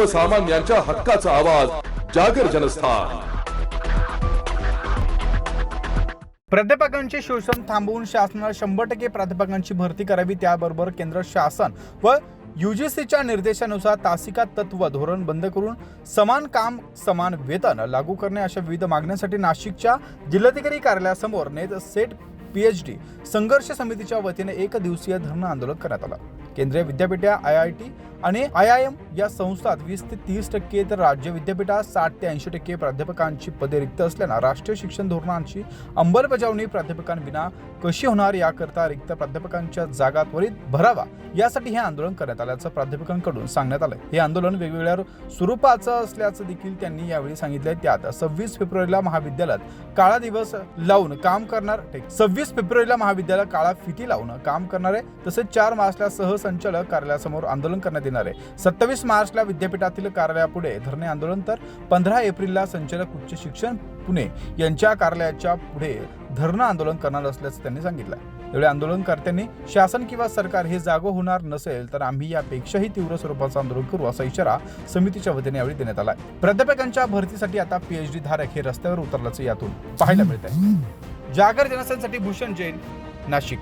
सर्वसामान्यांच्या हक्काचा आवाज जागर जनस्थान. प्राध्यापकांचे शोषण थांबवून शासनाला शंभर टक्के प्राध्यापकांची भरती करावी त्याबरोबर केंद्र शासन व युजीसीच्या निर्देशानुसार तासिका तत्व धोरण बंद करून समान काम समान वेतन लागू करणे अशा विविध मागण्यांसाठी नाशिकच्या जिल्हाधिकारी कार्यालयासमोर नेत सेट पी एच डी संघर्ष समितीच्या वतीने एक दिवसीय धरणं आंदोलन करण्यात आलं. केंद्रीय विद्यापीठे आय आय टी आणि आय आय एम या संस्थात वीस ते तीस टक्के तर राज्य विद्यापीठात साठ ते ऐंशी टक्के प्राध्यापकांची पदे रिक्त असल्यानं राष्ट्रीय शिक्षण धोरणांची अंमलबजावणी प्राध्यापकांविना कशी होणार याकरता रिक्त प्राध्यापकांच्या जागा त्वरित भरावा यासाठी हे आंदोलन करण्यात आल्याचं प्राध्यापकांकडून सांगण्यात आलं हे आंदोलन वेगवेगळ्या स्वरूपाचं असल्याचं देखील त्यांनी यावेळी सांगितलं त्यात सव्वीस फेब्रुवारीला महाविद्यालयात काळा दिवस लावून काम करणार सव्वीस फेब्रुवारीला महाविद्यालयात काळा फिती लावून काम करणार आहे तसेच चार मार्चला सहसंचालक कार्यालयासमोर आंदोलन करण्यात येणार आहे. सत्तावीस मार्चला विद्यापीठातील कार्यालयापुढे धरणे आंदोलन तर पंधरा एप्रिलला संचालक उच्च शिक्षण पुणे यांच्या कार्यालयाच्या पुढे धरणं आंदोलन करणार असल्याचं त्यांनी सांगितलं यावेळी आंदोलनकर्त्यांनी शासन किंवा सरकार हे जागो होणार नसेल तर आम्ही यापेक्षाही तीव्र स्वरूपाचं आंदोलन करू असा इशारा समितीच्या वतीने यावेळी देण्यात आला प्राध्यापकांच्या भरतीसाठी आता पीएचडी धारक हे रस्त्यावर उतरल्याचं यातून पाहायला मिळत आहे जागर जनसेनसाठी भूषण जैन नाशिक.